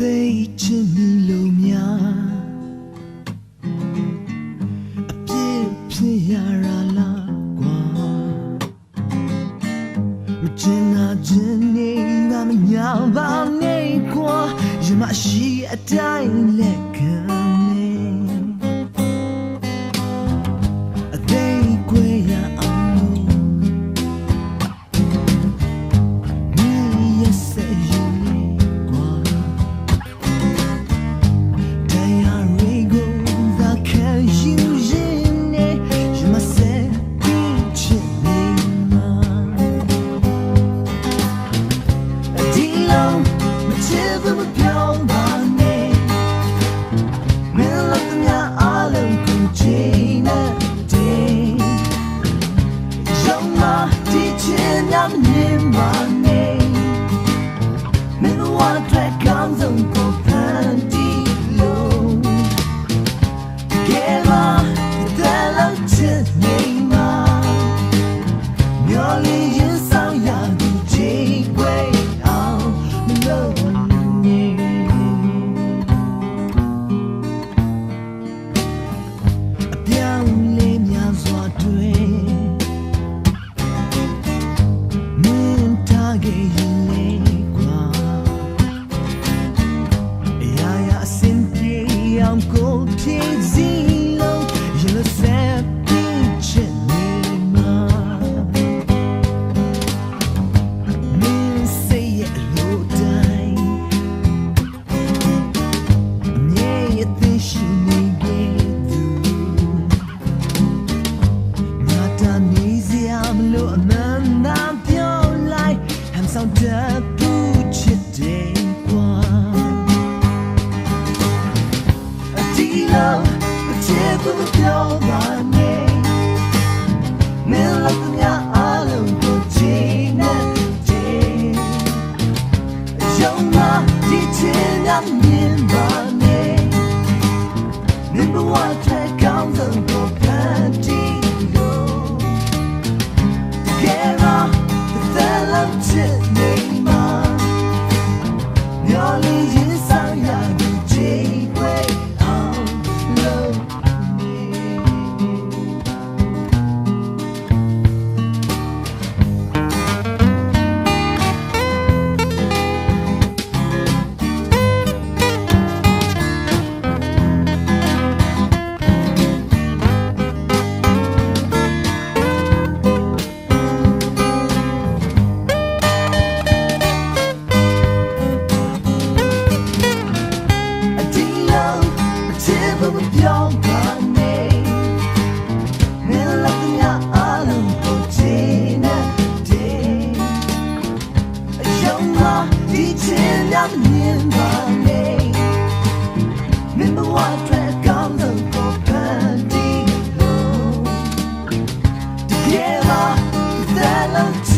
သိချင်မီလုံးများအပြည့်ဖြစ်ရလာလားကွာမချင်နာခြင်းနေငါမညာပါနေကွာရမရှိအတိုင်းလက်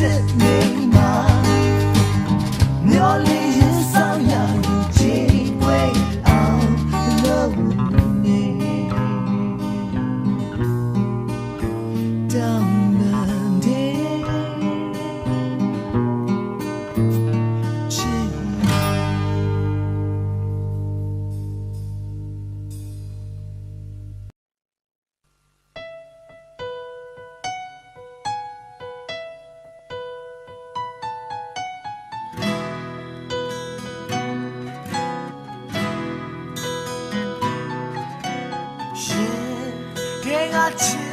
sitting touch you.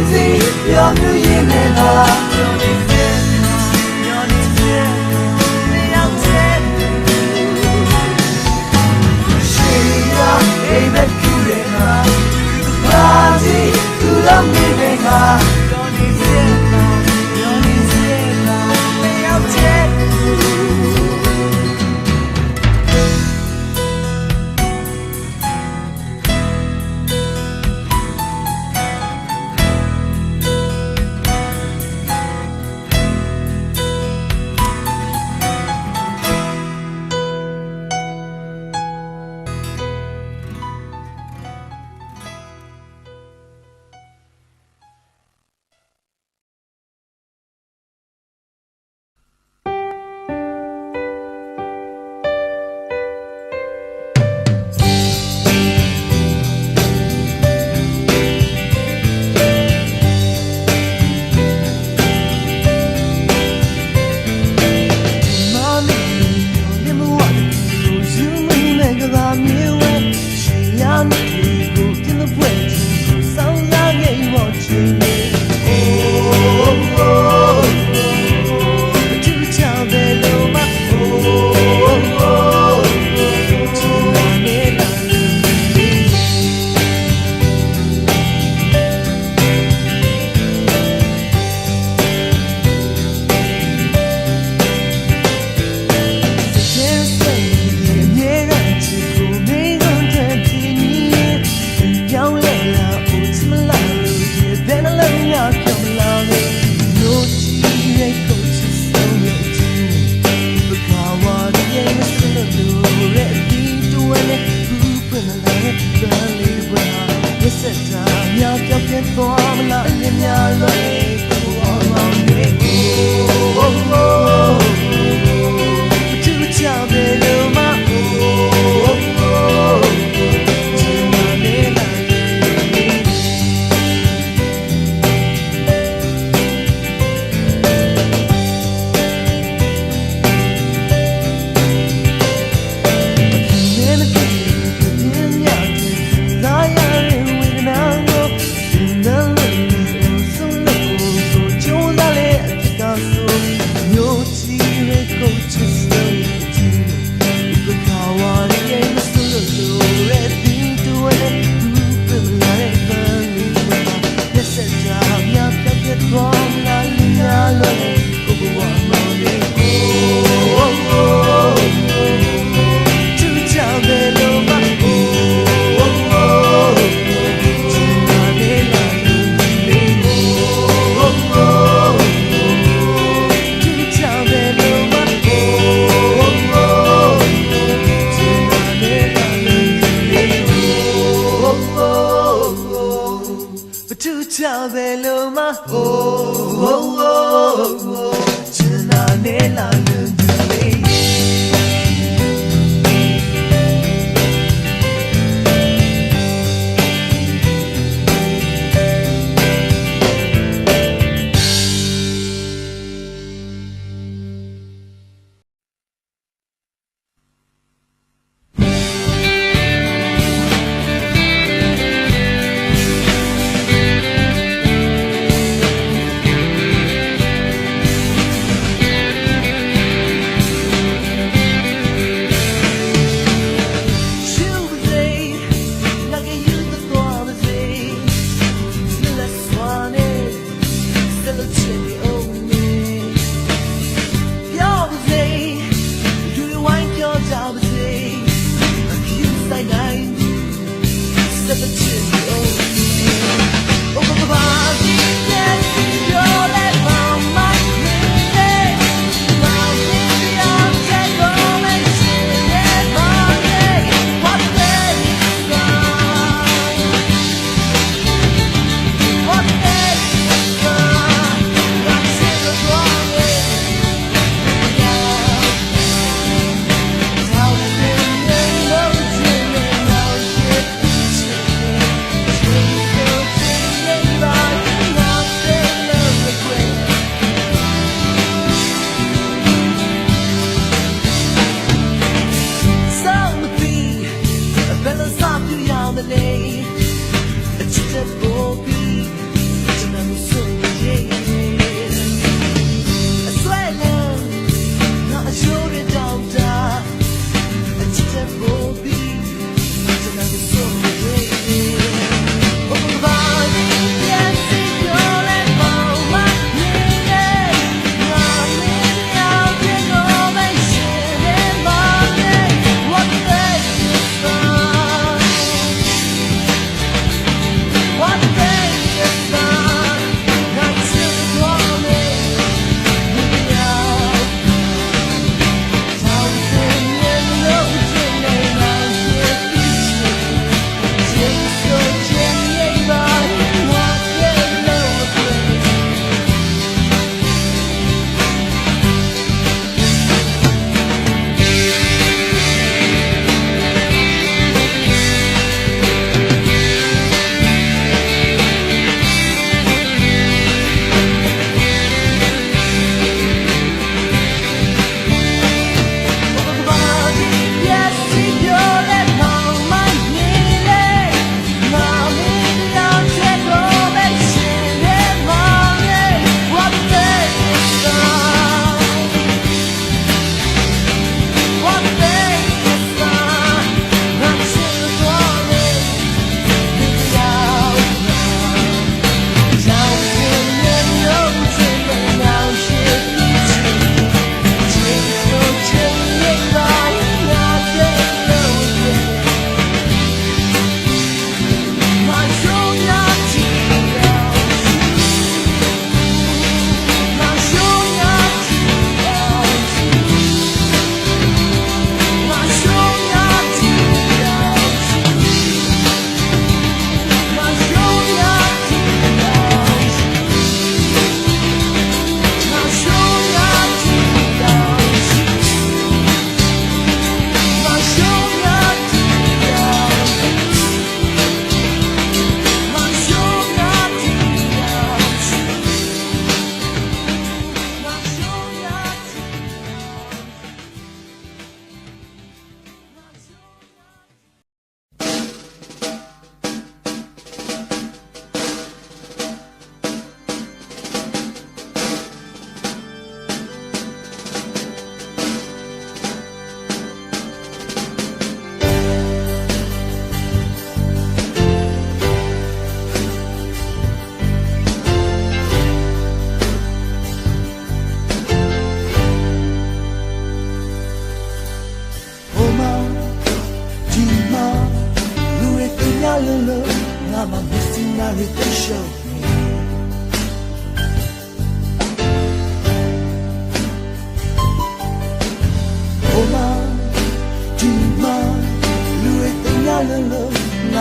Bizi yanıyor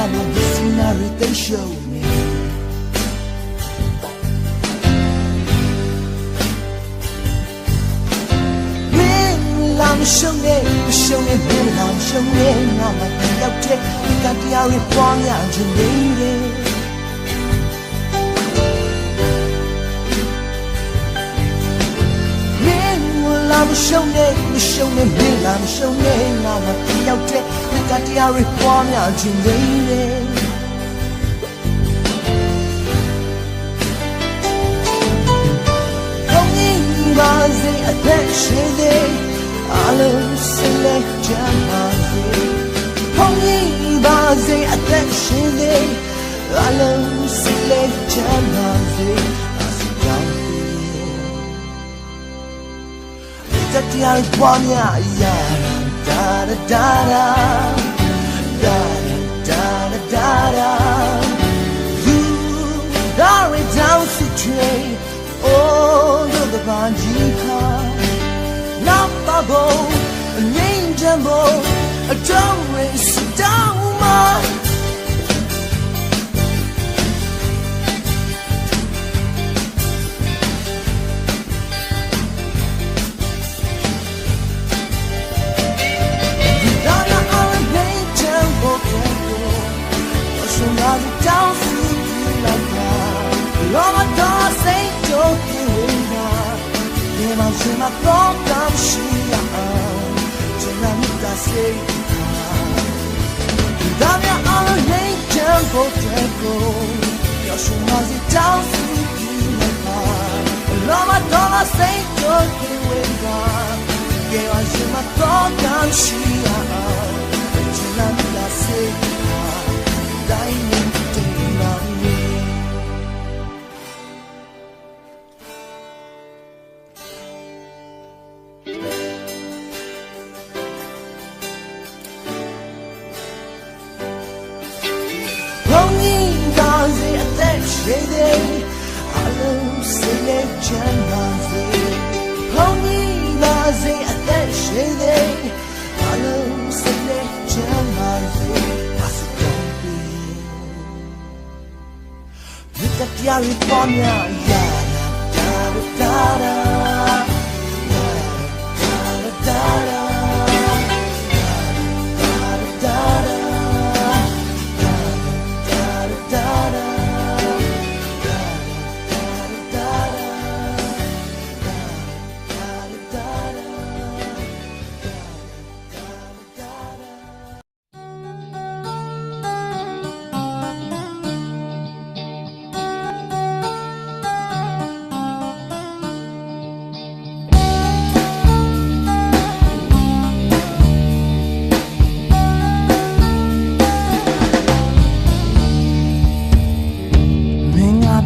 I'm a visionary, they show me. I'm showing it, I'm showing it, I'm showing it, I'm a thing out there, we got the hour in one, I'm just waiting. လာမရှုံးနဲ့မရှုံးနဲ့မင်းလာမရှုံးနဲ့ငါမပြောက်တဲ့ တတရားတွေပွားများခြင်းနေတယ်ပါစေအသက်ရှင်သေးအလုံးစလက်ကြပါစေ။ဟောင်းကြီးပါစေအသက်ရှင်သေးအလုံးစလက်ကြပါစေ။အစကြောင့်တတရားပွားများရာဒါဒါဒါ တပန်းကြီးခါလမ်းပါဘုံအငိမ့်ချမ်းဘုံအကြောင်းရစ်တောင်းမှာ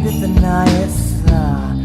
with the night. Uh,